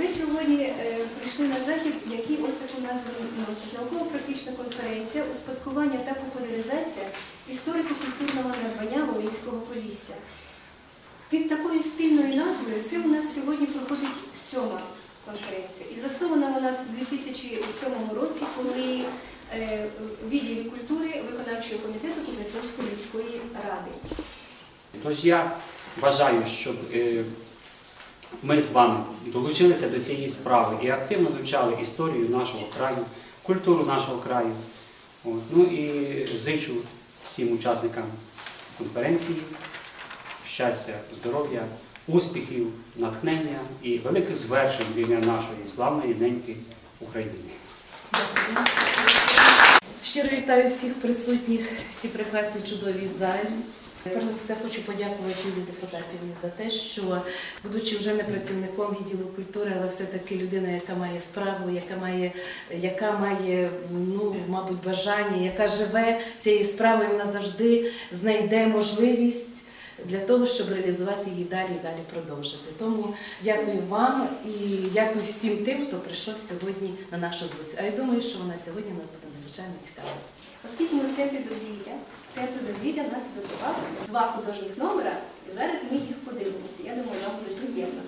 ви сьогодні е, прийшли на захід, який ось таку назву носить. Науково-практична конференція успадкування та популяризація історико-культурного надбання Волинського Полісся. Під такою спільною назвою це у нас сьогодні проходить сьома конференція. І заснована вона в 2007 році, коли е, відділі культури виконавчого комітету Кузнецовської міської ради. Тож я бажаю, щоб е, ми з вами долучилися до цієї справи і активно вивчали історію нашого краю, культуру нашого краю. От. Ну і зичу всім учасникам конференції щастя, здоров'я, успіхів, натхнення і великих звершень в ім'я нашої славної неньки України. Щиро вітаю всіх присутніх в цій прекрасній чудовій залі. Перш за все хочу подякувати Юлії Депутатівні за те, що, будучи вже не працівником відділу культури, але все-таки людина, яка має справу, яка має, яка має ну, мабуть, бажання, яка живе цією справою, вона завжди знайде можливість для того, щоб реалізувати її далі і далі продовжити. Тому дякую вам і дякую всім тим, хто прийшов сьогодні на нашу зустріч. А я думаю, що вона сьогодні у нас буде надзвичайно цікава. Оскільки ми в центрі дозвілля, центр дозвілля нам підготував два художніх номера, і зараз ми їх подивимося. Я думаю, нам буде приємно.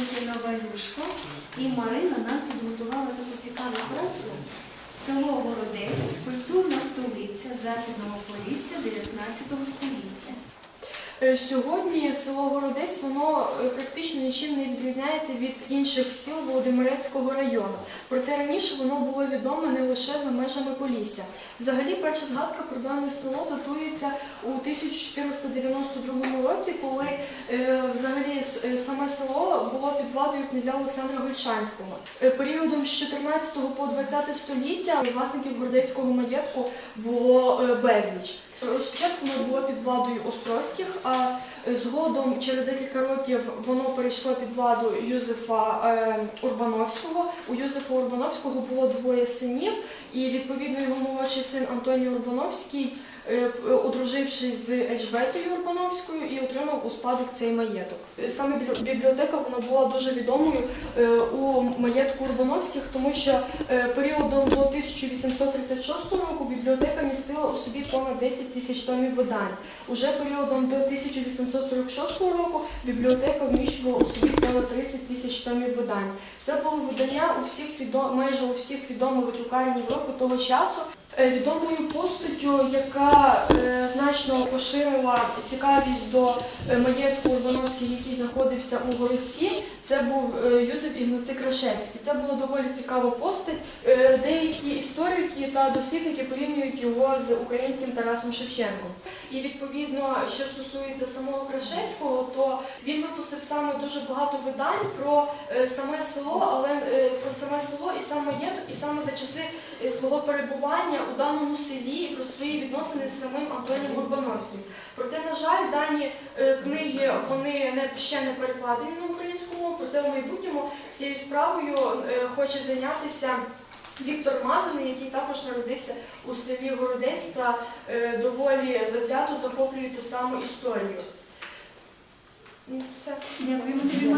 Борисівна Валюшко. І Марина нам підготувала таку цікаву працю Село Городець, культурна столиця Західного Полісся 19 століття. Е, Сьогодні село Городець воно е, практично нічим не відрізняється від інших сіл Володимирецького району. Проте раніше воно було відоме не лише за межами Полісся. Взагалі, перша згадка про дане село датується у 1492 році, коли е, взагалі саме село було під владою князя Олександра Гольшанського. Періодом з 14 по 20 століття власників городецького маєтку було безліч. Спочатку воно було під владою Острозьких, а е, згодом через декілька років воно перейшло під владу Юзефа е, Урбановського. У Юзефа Урбановського було двоє синів, і відповідно його молодший син Антоній Урбановський, е, одружившись з Ельжбетою Урбановською, і отримав у спадок цей маєток. Е, Саме біблі- бібліотека вона була дуже відомою е, у маєтку Урбановських, тому що е, періодом до 1836 року бібліотека містила у собі понад 10 тисяч томів видань. Уже періодом до 1846 року бібліотека вміщувала у собі понад 30 тисяч томів видань. Це були видання у всіх майже у всіх відомих друкарень Європи того часу. Е, відомою постаттю, яка е, значно поширила цікавість до е, маєтку Урбановських, який знаходився у городці. Це був е, Юзеф Ігнацик Крашевський. Це була доволі цікава постать. Е, Деякі історики та дослідники порівнюють його з українським Тарасом Шевченком. І відповідно, що стосується самого Крашевського, то він випустив саме дуже багато видань про саме село, але про саме село і сам маєток, і саме за часи свого перебування у даному селі про свої відносини з самим Антонієм Урбановським. Проте, на жаль, дані е, книги вони не ще не перекладені на українську мову, проте в майбутньому цією справою е, хоче зайнятися. Віктор Мазаний, який також народився у селі Городець та е, доволі завзято захоплюється саме історією. Ну, Все. Дякуємо тобі.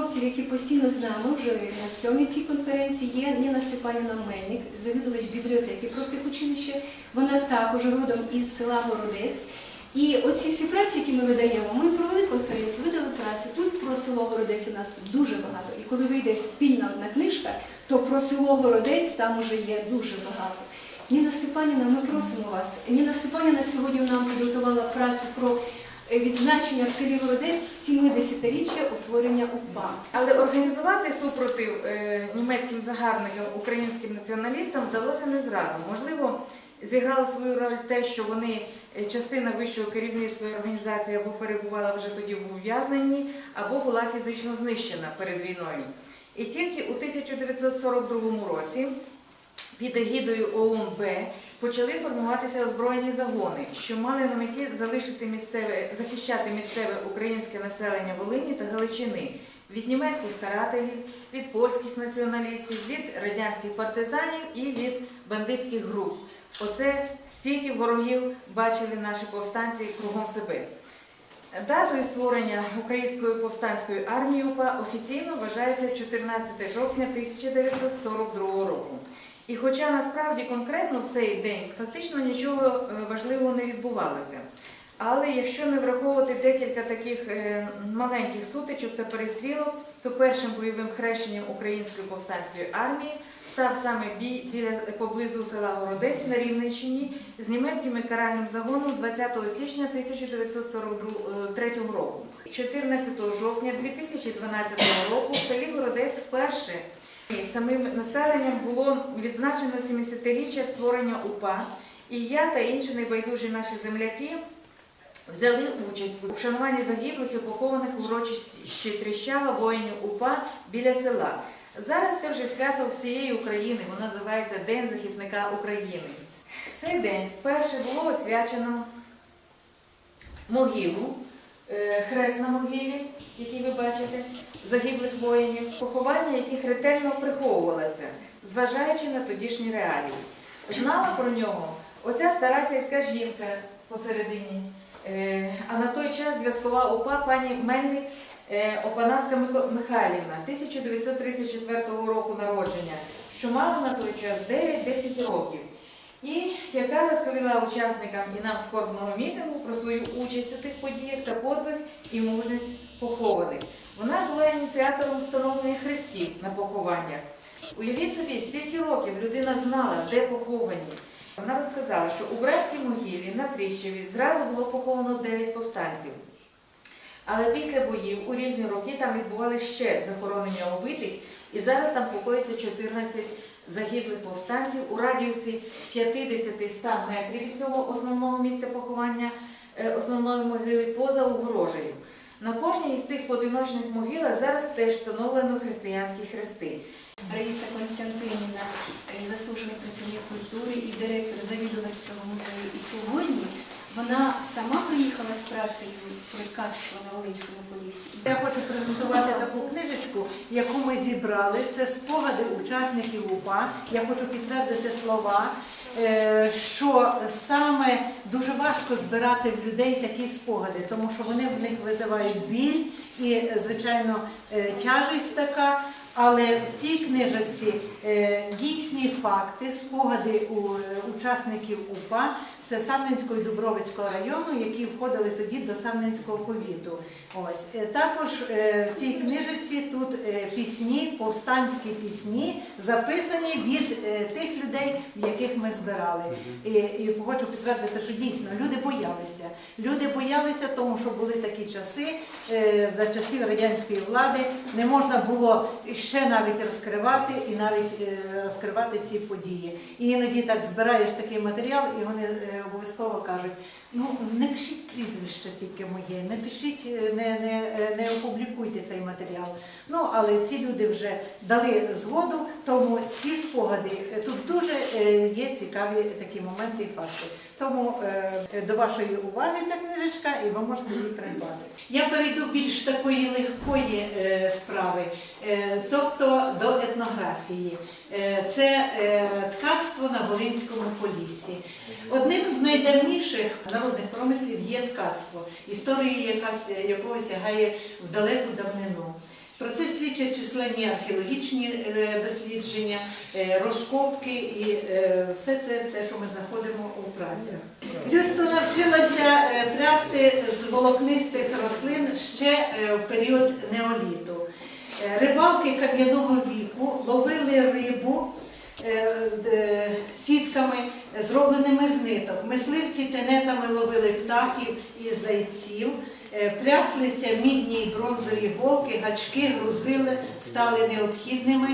Науковців, які постійно з нами вже на сьомій цій конференції, є Ніна Степанівна Мельник, завідувач бібліотеки профтехучилища. Вона також родом із села Городець. І оці всі праці, які ми видаємо, ми провели конференцію, видали працю. Тут про село Городець у нас дуже багато. І коли вийде спільна одна книжка, то про село Городець там уже є дуже багато. Ніна Степанівна, ми просимо вас. Ніна Степанівна сьогодні нам підготувала працю про відзначення в селі Городець 70-річчя утворення УПА. Але організувати супротив е, німецьким загарбникам, українським націоналістам вдалося не зразу. Можливо, зіграло свою роль те, що вони е, частина вищого керівництва організації або перебувала вже тоді в ув'язненні, або була фізично знищена перед війною. І тільки у 1942 році під егідою ОУН-Б почали формуватися озброєні загони, що мали на меті залишити місцеве, захищати місцеве українське населення Волині та Галичини від німецьких карателів, від польських націоналістів, від радянських партизанів і від бандитських груп. Оце стільки ворогів бачили наші повстанці кругом себе. Датою створення Української повстанської армії УПА офіційно вважається 14 жовтня 1942 року. І хоча насправді конкретно в цей день фактично нічого е, важливого не відбувалося. Але якщо не враховувати декілька таких е, маленьких сутичок та перестрілок, то першим бойовим хрещенням Української повстанської армії став саме бій біля поблизу села Городець на Рівненщині з німецьким каральним загоном 20 січня 1943 року. 14 жовтня 2012 року в селі Городець вперше самим населенням було відзначено 70-річчя створення УПА. І я та інші небайдужі наші земляки взяли участь у вшануванні загиблих і похованих у урочищі Тріщава воїнів УПА біля села. Зараз це вже свято всієї України, воно називається День захисника України. В цей день вперше було освячено могилу, е, хрест на могилі, який ви бачите, загиблих воїнів, поховання яких ретельно приховувалося, зважаючи на тодішні реалії. Знала про нього оця стара сільська жінка посередині, е, а на той час зв'язкова УПА пані Мельник е, Опанаска Михайлівна 1934 року народження, що мала на той час 9-10 років. І яка розповіла учасникам і нам скорбного мітингу про свою участь у тих подіях та подвиг і мужність похованих. Вона була ініціатором встановлення хрестів на похованнях. Уявіть собі, стільки років людина знала, де поховані. Вона розказала, що у братській могилі на Тріщеві зразу було поховано 9 повстанців. Але після боїв у різні роки там відбувалися ще захоронення убитих, і зараз там покоїться 14 загиблих повстанців у радіусі 50-100 метрів від цього основного місця поховання е, основної могили поза огорожею. На кожній із цих поодиночних могилах зараз теж встановлено християнські хрести. Раїса Константинівна, е, заслужений працівник культури і директор завідувач цього музею. І сьогодні вона сама приїхала з працею про ткацтво на Волинському полісі. Я хочу презентувати таку книжечку, яку ми зібрали. Це спогади учасників УПА. Я хочу підтвердити слова, що саме дуже важко збирати в людей такі спогади, тому що вони в них визивають біль і, звичайно, е, тяжість така. Але в цій книжці е, дійсні факти, спогади у е, учасників УПА. Це Самненського і Дубровицького району, які входили тоді до Самненського повіту. Ось Е, також е, в цій книжці тут е, пісні, повстанські пісні, записані від тих людей, яких ми збирали. І, і хочу підтвердити, що дійсно люди боялися. Люди боялися, тому що були такі часи за часів радянської влади. Не можна було ще навіть розкривати і навіть розкривати ці події. І іноді так збираєш такий матеріал, і вони е, обов'язково кажуть: ну не пишіть прізвище тільки моє, не пишіть, е, не, не, е, не опублікуйте цей матеріал. Ну але ці люди вже дали згоду, тому ці спогади тут дуже є цікаві такі моменти і факти. Тому е, до вашої уваги ця книжечка, і ви можете її придбати. Я перейду більш такої легкої е, справи, е, тобто до етнографії. Це ткацтво на Волинському поліссі. Одним з найдавніших народних промислів є ткацтво, історія якась, якого сягає в далеку давнину. Про це свідчать численні археологічні е, дослідження, е, розкопки і е, все це те, що ми знаходимо у працях. Людство навчилося прясти з волокнистих рослин ще в період неоліту. Рибалки кам'яного віку ловили рибу сітками, зробленими з ниток. Мисливці тенетами ловили птахів і зайців. Е, Пряслиця, мідні й бронзові голки, гачки, грузили стали необхідними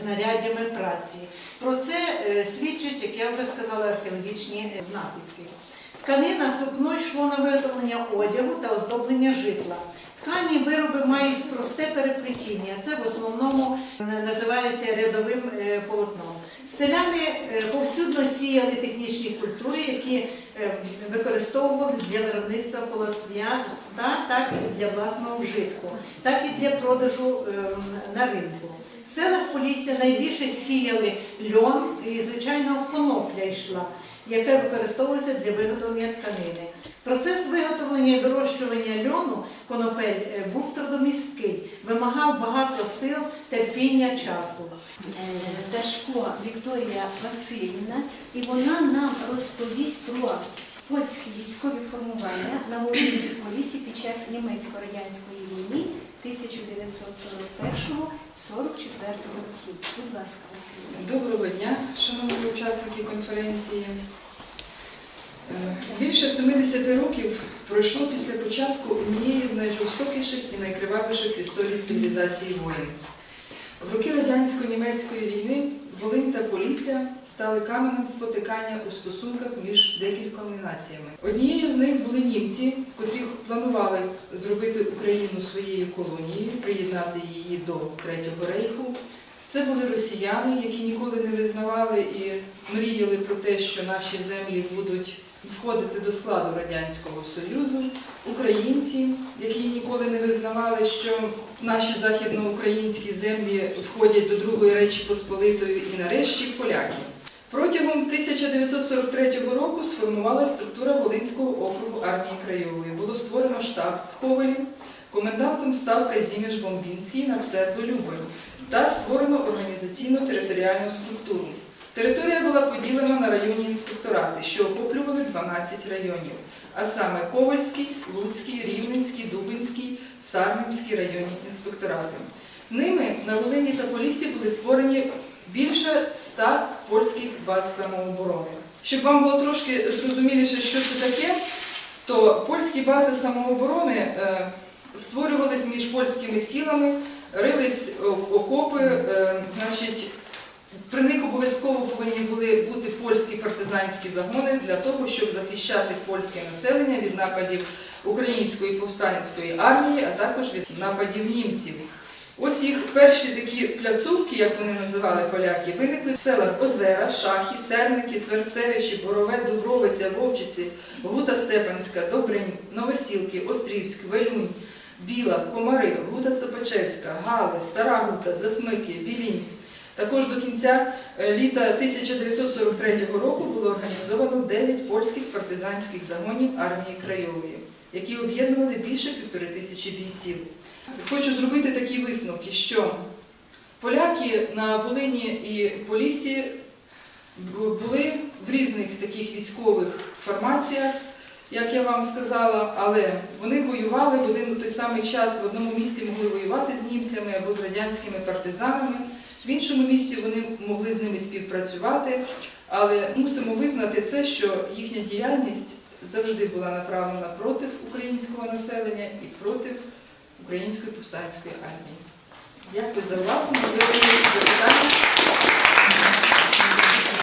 знаряддями праці. Про це е, свідчать, як я вже сказала, археологічні е, знахідки. Тканина сукно йшло на виготовлення одягу та оздоблення житла. Ткані вироби мають просте переплетіння. Це в основному називається рядовим полотном. Селяни е, повсюдно сіяли технічні культури, які е, використовували для виробництва полотня, та, так і для власного вжитку, так і для продажу е, на ринку. В селах Полісся найбільше сіяли льон і, звичайно, конопля йшла, яка використовується для виготовлення тканини. Процес виготовлення і вирощування льону конопель е, був трудомісткий, вимагав багато сил, терпіння, часу. Е, Дашко Вікторія Васильівна, і вона нам розповість про польські військові формування на Волині і Полісі під час німецько-радянської війни 1941-44 років. Будь ласка, Васильівна. Доброго дня, шановні учасники конференції. Е, Більше 70 років пройшло після початку однієї з найжорстокіших і найкривавіших в історії цивілізації воїн. В роки радянсько-німецької війни Волинь та Полісся стали каменем спотикання у стосунках між декількома націями. Однією з них були німці, котрі планували зробити Україну своєю колонією, приєднати її до Третього рейху. Це були росіяни, які ніколи не визнавали і мріяли про те, що наші землі будуть входити до складу Радянського Союзу, українці, які ніколи не визнавали, що наші західноукраїнські землі входять до Другої Речі Посполитої, і нарешті поляки. Протягом 1943 року сформувалася структура Волинського округу армії Краєвої. Було створено штаб в Ковелі, комендантом став Казіміш Бомбінський на псевдолюбою та створено організаційно-територіальну структуру. Територія була поділена на районні інспекторати, що охоплювали 12 районів, а саме Ковальський, Луцький, Рівненський, Дубинський, Сарненський районні інспекторати. Ними на Волині та Поліссі були створені більше 100 польських баз самооборони. Щоб вам було трошки зрозуміліше, що це таке, то польські бази самооборони е, створювались між польськими сілами, рились окопи, е, значить, при них обов'язково повинні були бути польські партизанські загони для того, щоб захищати польське населення від нападів української повстанецької армії, а також від нападів німців. Ось їх перші такі пляцовки, як вони називали поляки, виникли в селах Озера, Шахі, Серники, Сверцевичі, Борове, Дубровиця, Вовчиці, Гута Степанська, Добринь, Новосілки, Острівськ, Велюнь, Біла, Комари, Гута Сопачевська, Гали, Стара Гута, Засмики, Вілінь. Також до кінця е, літа 1943 року було організовано 9 польських партизанських загонів армії Крайової, які об'єднували більше півтори тисячі бійців. Хочу зробити такі висновки, що поляки на Волині і Поліссі бу- були в різних таких військових формаціях, як я вам сказала, але вони воювали в один і той самий час. В одному місці могли воювати з німцями або з радянськими партизанами, в іншому місці вони могли з ними співпрацювати. Але мусимо визнати це, що їхня діяльність завжди була направлена проти українського населення і проти української повстанської армії. Дякую за увагу. Можливо, запитання.